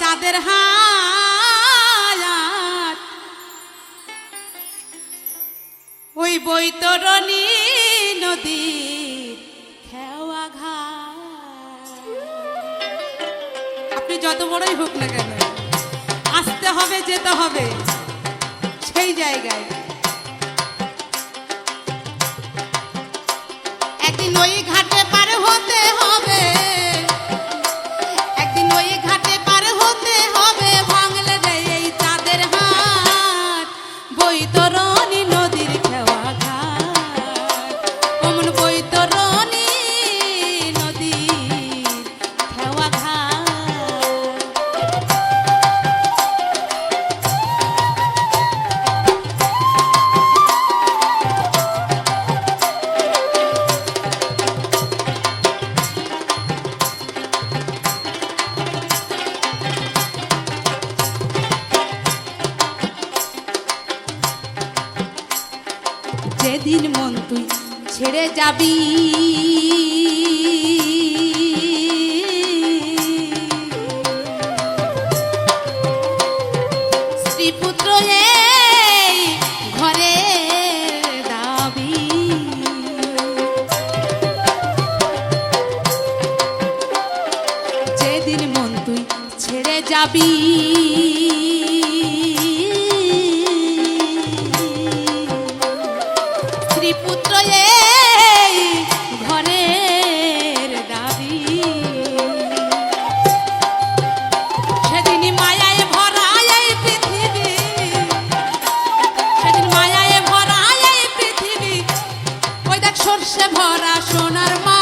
চাঁদের হাত ওই বৈতরণী নদী খেওয়া ঘা আপনি যত বড়ই হোক না কেন, আসতে হবে, যেতে হবে, সেই জায়গায়। একদিন ওই ঘাট যাবি। শ্রীপুত্র ঘরে দাবি। যেদিন মন তুই ছেড়ে যাবি। ভরা সোনার মা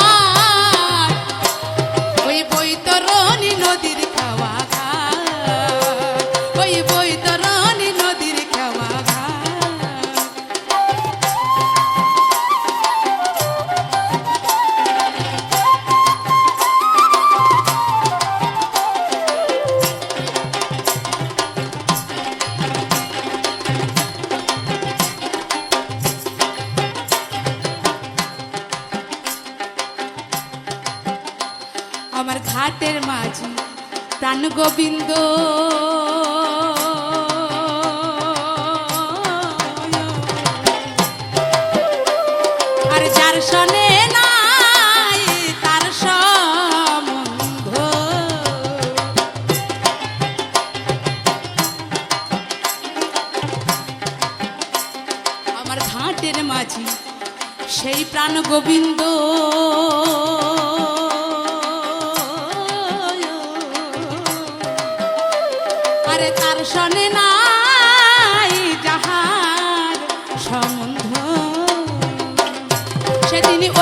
আমার ঘাটের মাঝি প্রাণ গোবিন্দ। আর শোনে ঘাটের সেই প্রাণ গোবিন্দ।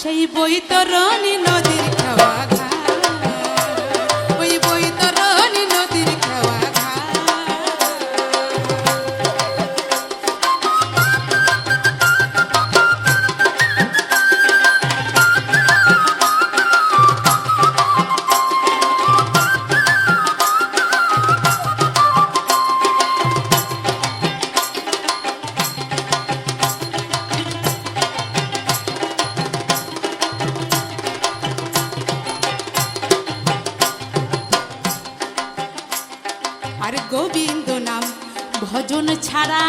সেই বই তরণী নদীর খাওয়া ভজন ছাড়া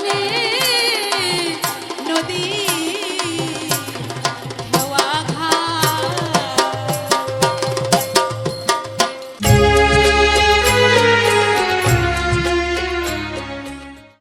money.